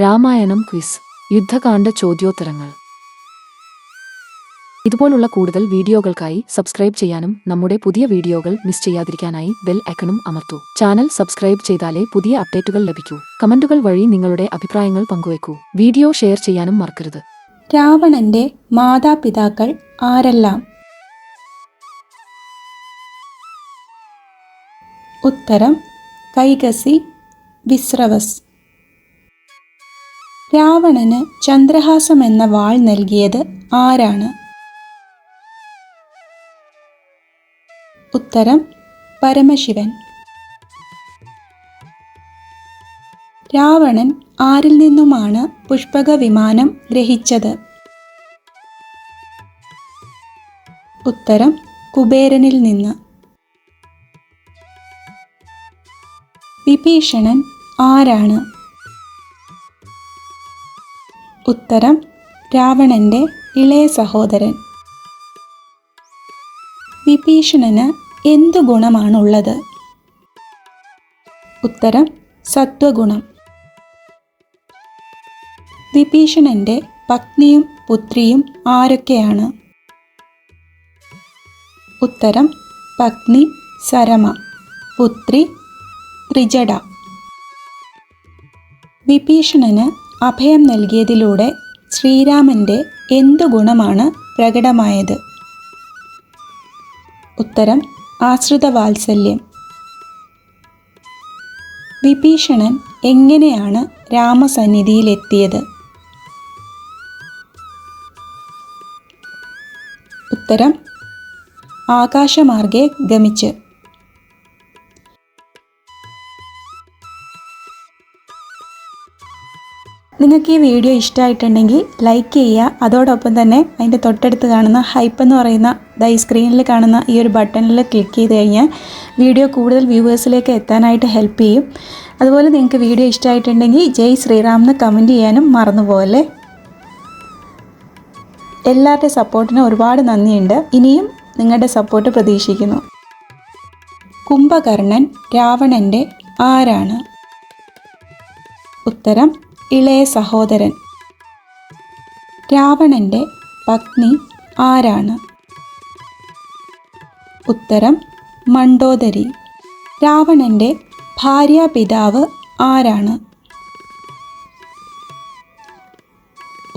Ramayanam quiz യുദ്ധകാന്ഡ ചോദ്യോത്തരങ്ങൾ. ഇതുപോലുള്ള കൂടുതൽ വീഡിയോകൾക്കായി സബ്സ്ക്രൈബ് ചെയ്യാനും നമ്മുടെ പുതിയ വീഡിയോകൾ മിസ് ചെയ്യാതിരിക്കാനായി ബെൽ ഐക്കണും അമർത്തൂ. ചാനൽ സബ്സ്ക്രൈബ് ചെയ്താലേ പുതിയ അപ്ഡേറ്റുകൾ ലഭിക്കൂ. കമന്റുകൾ വഴി നിങ്ങളുടെ അഭിപ്രായങ്ങൾ പങ്കുവെക്കൂ വീഡിയോ ഷെയർ ചെയ്യാനും മറക്കരുത്. രാവണന്റെ മാതാപിതാക്കൾ ആരെല്ലാം? ഉത്തരം കൈകസി വിശ്രവസ്. രാവണന് ചന്ദ്രഹാസം എന്ന വാൾ നൽകിയത് ആരാണ്? ഉത്തരം പരമശിവൻ. രാവണൻ ആരിൽ നിന്നുമാണ് പുഷ്പക വിമാനം ഗ്രഹിച്ചത്? ഉത്തരം കുബേരനിൽ നിന്ന്. വിഭീഷണൻ ആരാണ്? ഉത്തരം രാവണന്റെ ഇളയ സഹോദരൻ. വിഭീഷണന് എന്തു ഗുണമാണുള്ളത്? ഉത്തരം സത്വഗുണം. വിഭീഷണന്റെ പത്നിയും പുത്രിയും ആരൊക്കെയാണ്? ഉത്തരം പത്നി സരമ പുത്രി ത്രിജട. വിഭീഷണന് അഭയം നൽകിയതിലൂടെ ശ്രീരാമന്റെ എന്തു ഗുണമാണ് പ്രകടമായത്? ഉത്തരം ആശ്രിത വാത്സല്യം. വിഭീഷണൻ എങ്ങനെയാണ് രാമസന്നിധിയിലെത്തിയത്? ഉത്തരം ആകാശമാർഗെ ഗമിച്ച്. നിങ്ങൾക്ക് ഈ വീഡിയോ ഇഷ്ടമായിട്ടുണ്ടെങ്കിൽ ലൈക്ക് ചെയ്യുക. അതോടൊപ്പം തന്നെ അതിന്റെ തൊട്ടടുത്ത് കാണുന്ന ഹൈപ്പ് എന്ന് പറയുന്ന ഈ സ്ക്രീനിൽ കാണുന്ന ഈ ഒരു ബട്ടണിൽ ക്ലിക്ക് ചെയ്ത് കഴിഞ്ഞാൽ വീഡിയോ കൂടുതൽ വ്യൂവേഴ്സിലേക്ക് എത്താനായിട്ട് ഹെൽപ്പ് ചെയ്യും. അതുപോലെ നിങ്ങൾക്ക് വീഡിയോ ഇഷ്ടമായിട്ടുണ്ടെങ്കിൽ ജയ് ശ്രീറാം എന്ന് കമന്റ് ചെയ്യാനും മറന്നുപോലെ എല്ലാവരുടെ സപ്പോർട്ടിന് ഒരുപാട് നന്ദിയുണ്ട്. ഇനിയും നിങ്ങളുടെ സപ്പോർട്ട് പ്രതീക്ഷിക്കുന്നു. കുംഭകർണൻ രാവണന്റെ ആരാണ്? ഉത്തരം ഇളയ സഹോദരൻ. രാവണന്റെ പത്നി ആരാണ്? ഉത്തരം മണ്ടോദരി. രാവണന്റെ ഭാര്യ പിതാവ് ആരാണ്?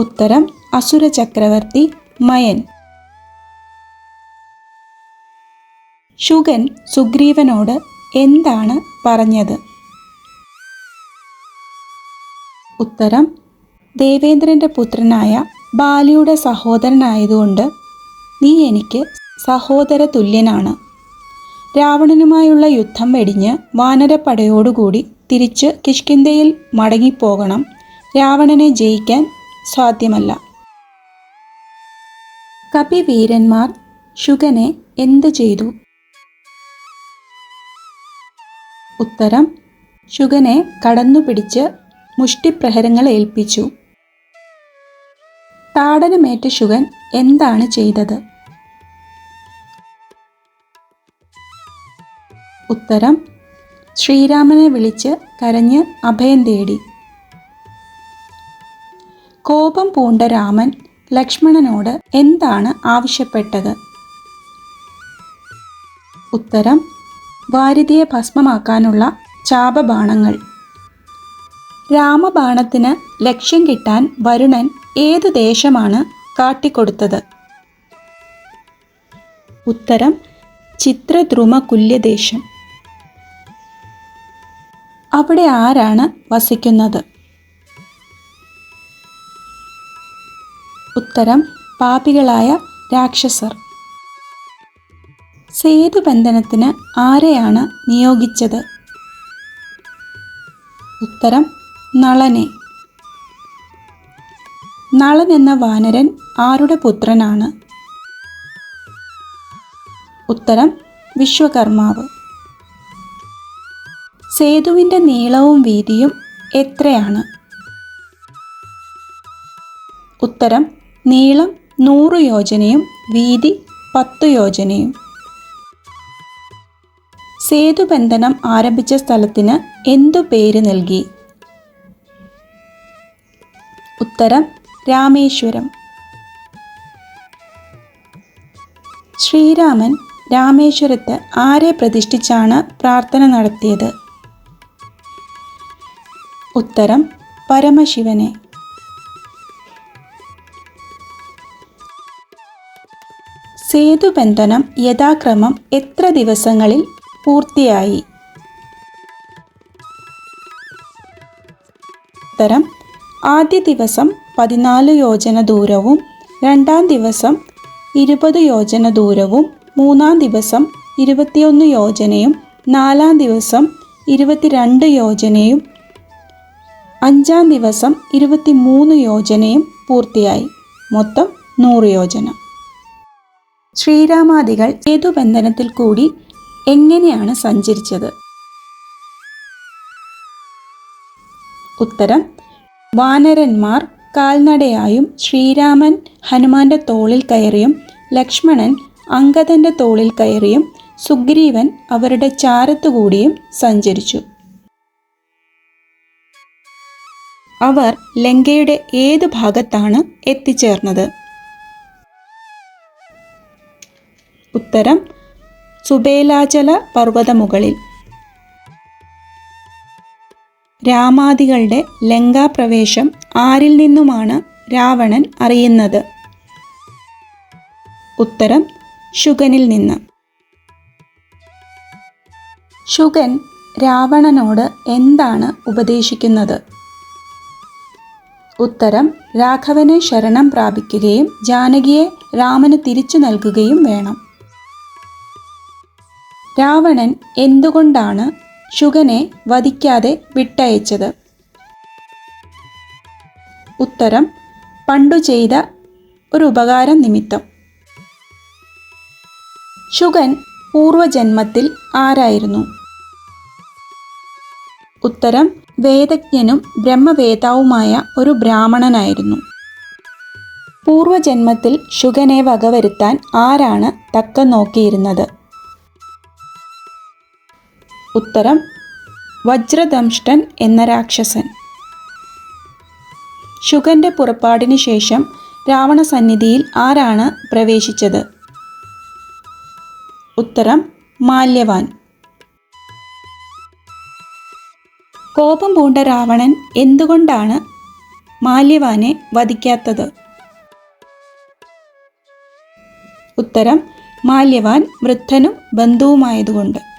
ഉത്തരം അസുര ചക്രവർത്തി മയൻ. ശുഗൻ സുഗ്രീവനോട് എന്താണ് പറഞ്ഞത്? ഉത്തരം ദേവേന്ദ്രന്റെ പുത്രനായ ബാലിയുടെ സഹോദരനായതുകൊണ്ട് നീ എനിക്ക് സഹോദര തുല്യനാണ് രാവണനുമായുള്ള യുദ്ധം വെടിഞ്ഞ് വാനരപ്പടയോടുകൂടി തിരിച്ച് കിഷ്കിന്ധയിൽ മടങ്ങിപ്പോകണം. രാവണനെ ജയിക്കാൻ സാധ്യമല്ല. കപിവീരന്മാർ ശുഗനെ എന്തു ചെയ്തു? ഉത്തരം ശുഗനെ കടന്നുപിടിച്ച് മുഷ്ടിപ്രഹരങ്ങൾ ഏൽപ്പിച്ചു താടനമേറ്റ ശുഗൻ എന്താണ് ചെയ്തത്? ഉത്തരം ശ്രീരാമനെ വിളിച്ച് കരഞ്ഞ് അഭയം തേടി. കോപം പൂണ്ട രാമൻ ലക്ഷ്മണനോട് എന്താണ് ആവശ്യപ്പെട്ടത്? ഉത്തരം വാരിധിയെ ഭസ്മമാക്കാനുള്ള ചാപബാണങ്ങൾ. രാമബാണത്തിന് ലക്ഷ്യം കിട്ടാൻ വരുണൻ ഏതു ദേശമാണ് കാട്ടിക്കൊടുത്തത്? ഉത്തരം ചിത്രദ്രുമ കുല്യദേശം അവിടെ ആരാണ് വസിക്കുന്നത്? ഉത്തരം പാപികളായ രാക്ഷസർ. സേതുബന്ധനത്തിന് ആരെയാണ് നിയോഗിച്ചത്? ഉത്തരം നളനെ. നളൻ എന്ന വാനരൻ ആരുടെ പുത്രനാണ്? ഉത്തരം വിശ്വകർമാവ്. സേതുവിന്റെ നീളവും വീതിയും എത്രയാണ്? ഉത്തരം നീളം നൂറ് യോജനയും വീതി പത്ത് യോജനയും. സേതുബന്ധനം ആരംഭിച്ച സ്ഥലത്തിന് എന്തു പേര് നൽകി? ഉത്തരം രാമേശ്വരം. ശ്രീരാമൻ രാമേശ്വരത്ത് ആരെ പ്രതിഷ്ഠിച്ചാണ് പ്രാർത്ഥന നടത്തിയത്? ഉത്തരം പരമശിവനെ. സേതുബന്ധനം യഥാക്രമം എത്ര ദിവസങ്ങളിൽ പൂർത്തിയായി? ഉത്തരം ആദ്യ ദിവസം പതിനാല് യോജന ദൂരവും രണ്ടാം ദിവസം ഇരുപത് യോജന ദൂരവും മൂന്നാം ദിവസം ഇരുപത്തിയൊന്ന് യോജനയും നാലാം ദിവസം ഇരുപത്തിരണ്ട് യോജനയും അഞ്ചാം ദിവസം ഇരുപത്തിമൂന്ന് യോജനയും പൂർത്തിയായി. മൊത്തം നൂറ് യോജന. ശ്രീരാമാദികൾ ഏതു ബന്ധനത്തിൽ കൂടി എങ്ങനെയാണ് സഞ്ചരിച്ചത്? ഉത്തരം വാനരന്മാർ കാൽനടയായും ശ്രീരാമൻ ഹനുമാന്റെ തോളിൽ കയറിയും ലക്ഷ്മണൻ അങ്കദന്റെ തോളിൽ കയറിയും സുഗ്രീവൻ അവരുടെ ചാരത്തുകൂടിയും സഞ്ചരിച്ചു. അവർ ലങ്കയുടെ ഏത് ഭാഗത്താണ് എത്തിച്ചേർന്നത്? ഉത്തരം സുബേലാചല പർവതമുകളിൽ. രാമാദികളുടെ ലങ്കാപ്രവേശം ആരിൽ നിന്നുമാണ് രാവണൻ അറിയുന്നത്? ഉത്തരം ശുഗനിൽ നിന്ന്. ശുഗൻ രാവണനോട് എന്താണ് ഉപദേശിക്കുന്നത്? ഉത്തരം രാഘവനെ ശരണം പ്രാപിക്കുകയും ജാനകിയെ രാമന് തിരിച്ചു നൽകുകയും വേണം. രാവണൻ എന്തുകൊണ്ടാണ് ശുഗനെ വധിക്കാതെ വിട്ടയച്ചത്. ഉത്തരം പണ്ടു ചെയ്ത ഒരു ഉപകാരം നിമിത്തം. ശുഗൻ പൂർവജന്മത്തിൽ ആരായിരുന്നു? ഉത്തരം വേദജ്ഞനും ബ്രഹ്മവേതാവുമായ ഒരു ബ്രാഹ്മണനായിരുന്നു. പൂർവജന്മത്തിൽ ശുഗനെ വകവരുത്താൻ ആരാണ് തക്ക നോക്കിയിരുന്നത്? ഉത്തരം വജ്രദംഷ്ടൻ എന്ന രാക്ഷസൻ. ശുഗന്റെ പുറപ്പാടിന് ശേഷം രാവണസന്നിധിയിൽ ആരാണ് പ്രവേശിച്ചത്? ഉത്തരം മാല്യവാൻ. കോപം പൂണ്ട രാവണൻ എന്തുകൊണ്ടാണ് മാല്യവാനെ വധിക്കാത്തത്? ഉത്തരം മാല്യവാൻ വൃദ്ധനും ബന്ധുവുമായതുകൊണ്ട്.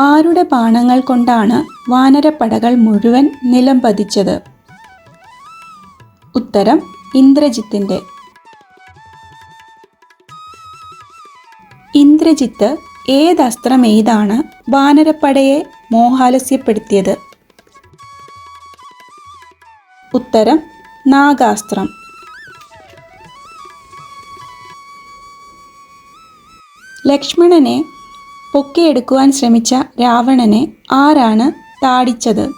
ആരുടെ ബാണങ്ങൾ കൊണ്ടാണ് വാനരപ്പടകൾ മുഴുവൻ നിലം പതിച്ചത്? ഉത്തരം ഇന്ദ്രജിത്തിന്റെ ഇന്ദ്രജിത്ത് ഏത് അസ്ത്രം ഏതാണ് വാനരപ്പടയെ മോഹാലസ്യപ്പെടുത്തിയത്? ഉത്തരം നാഗാസ്ത്രം. ലക്ഷ്മണനെ പൊക്കിയെടുക്കുവാൻ ശ്രമിച്ച രാവണനെ ആരാണ് താടിച്ചത്?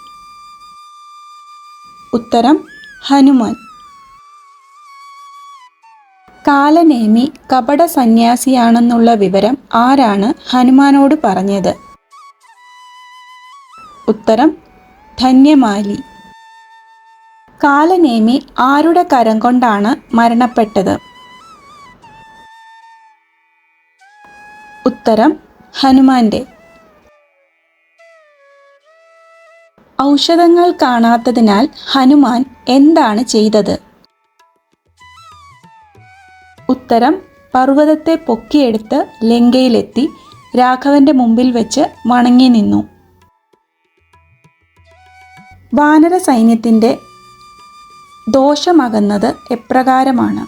ഉത്തരം ഹനുമാൻ. കാലനേമി കപട സന്യാസിയാണെന്നുള്ള വിവരം ആരാണ് ഹനുമാനോട് പറഞ്ഞത്? ഉത്തരം ധന്യമാലി. കാലനേമി ആരുടെ കരം കൊണ്ടാണ് മരണപ്പെട്ടത്? ഉത്തരം ഹനുമാന്റെ. ഔഷധങ്ങൾ കാണാത്തതിനാൽ ഹനുമാൻ എന്താണ് ചെയ്തത്? ഉത്തരം പർവതത്തെ പൊക്കിയെടുത്ത് ലങ്കയിലെത്തി രാഘവന്റെ മുമ്പിൽ വെച്ച് വണങ്ങി നിന്നു. വാനര സൈന്യത്തിന്റെ ദോഷമകന്നത് എപ്രകാരമാണ്?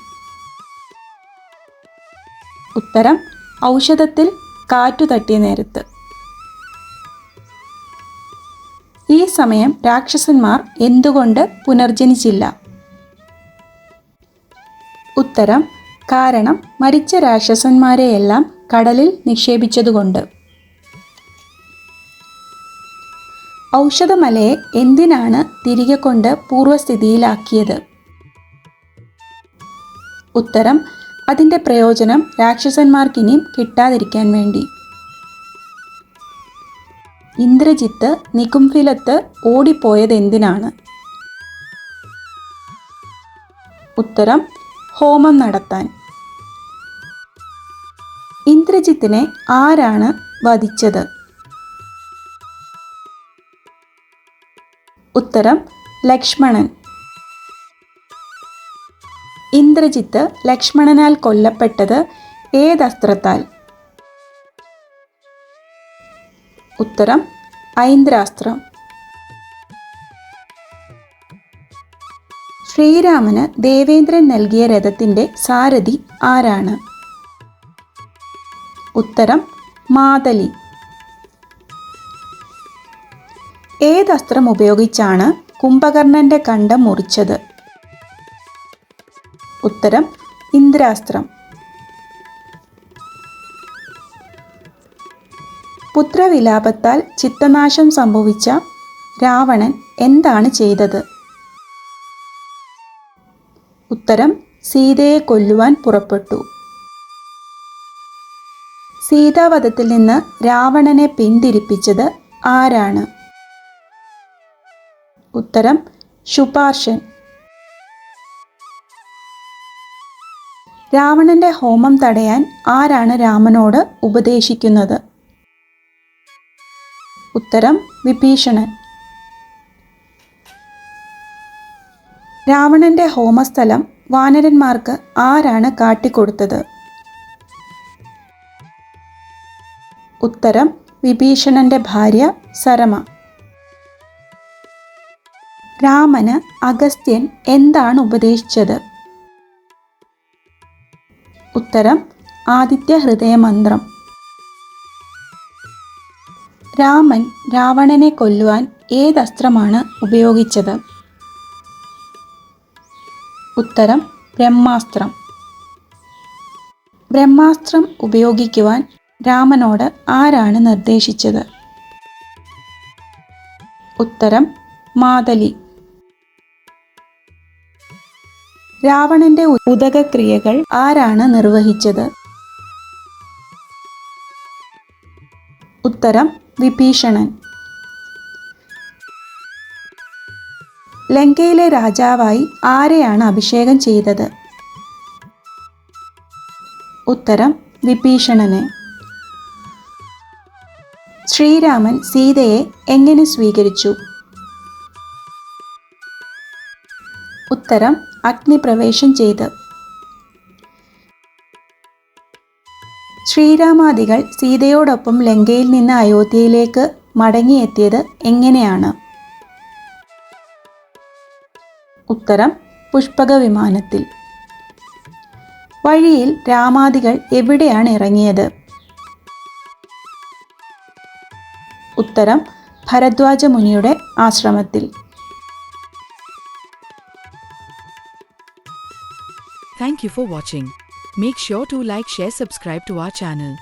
ഉത്തരം ഔഷധത്തിൽ കാറ്റു തട്ടിയ നേരത്ത്. ഈ സമയം രാക്ഷസന്മാർ എന്തുകൊണ്ട് പുനർജനിച്ചില്ല? ഉത്തരം കാരണം മരിച്ച രാക്ഷസന്മാരെയെല്ലാം കടലിൽ നിക്ഷേപിച്ചതുകൊണ്ട്. ഔഷധമലയെ എന്തിനാണ് തിരികെ കൊണ്ട് പൂർവസ്ഥിതിയിലാക്കിയത് ഉത്തരം അതിന്റെ പ്രയോജനം രാക്ഷസന്മാർക്കിനിയും കിട്ടാതിരിക്കാൻ വേണ്ടി. ഇന്ദ്രജിത്ത് നികുംഫിലത്ത് ഓടിപ്പോയത് എന്തിനാണ് ഉത്തരം ഹോമം നടത്താൻ. ഇന്ദ്രജിത്തിനെ ആരാണ് വധിച്ചത്? ഉത്തരം ലക്ഷ്മണൻ. ഇന്ദ്രജിത്ത് ലക്ഷ്മണനാൽ കൊല്ലപ്പെട്ടത് ഏതസ്ത്രത്താൽ? ഉത്തരം ഐന്ദ്രാസ്ത്രം. ശ്രീരാമന് ദേവേന്ദ്രൻ നൽകിയ രഥത്തിന്റെ സാരഥി ആരാണ്? ഉത്തരം മാതലി. ഏതസ്ത്രം ഉപയോഗിച്ചാണ് കുംഭകർണന്റെ കണ്ടം മുറിച്ചത്? ഉത്തരം ഇന്ദ്രാസ്ത്രം. പുത്രവിലാപത്താൽ ചിത്തനാശം സംഭവിച്ച രാവണൻ എന്താണ് ചെയ്തത്? ഉത്തരം സീതയെ കൊല്ലുവാൻ പുറപ്പെട്ടു. സീതാവധത്തിൽ നിന്ന് രാവണനെ പിന്തിരിപ്പിച്ചത് ആരാണ്? ഉത്തരം ശുപാർശൻ. രാവണന്റെ ഹോമം തടയാൻ ആരാണ് രാമനോട് ഉപദേശിക്കുന്നത്? ഉത്തരം വിഭീഷണൻ. രാവണന്റെ ഹോമസ്ഥലം വാനരന്മാർക്ക് ആരാണ് കാട്ടിക്കൊടുത്തത്? ഉത്തരം വിഭീഷണന്റെ ഭാര്യ സരമ. രാമന് അഗസ്ത്യൻ എന്താണ് ഉപദേശിച്ചത്? ഉത്തരം ആദിത്യ ഹൃദയമന്ത്രം. രാമൻ രാവണനെ കൊല്ലുവാൻ ഏതസ്ത്രമാണ് ഉപയോഗിച്ചത്? ഉത്തരം ബ്രഹ്മാസ്ത്രം. ബ്രഹ്മാസ്ത്രം ഉപയോഗിക്കുവാൻ രാമനോട് ആരാണ് നിർദ്ദേശിച്ചത്? ഉത്തരം മാതലി. രാവണന്റെ ഉദകക്രിയകൾ ആരാണ് നിർവഹിച്ചത്? ഉത്തരം വിഭീഷണൻ. ലങ്കയിലെ രാജാവായി ആരെയാണ് അഭിഷേകം ചെയ്തത്? ഉത്തരം വിഭീഷണനെ. ശ്രീരാമൻ സീതയെ എങ്ങനെ സ്വീകരിച്ചു? ഉത്തരം അഗ്നിപ്രവേശം ചെയ്ത്. ശ്രീരാമാദികൾ സീതയോടൊപ്പം ലങ്കയിൽ നിന്ന് അയോധ്യയിലേക്ക് മടങ്ങിയെത്തിയത് എങ്ങനെയാണ്? ഉത്തരം പുഷ്പക വിമാനത്തിൽ വഴിയിൽ രാമാദികൾ എവിടെയാണ് ഇറങ്ങിയത്? ഉത്തരം ഭരദ്വാജ മുനിയുടെ ആശ്രമത്തിൽ. Thank you for watching. Make sure to like, share, subscribe to our channel.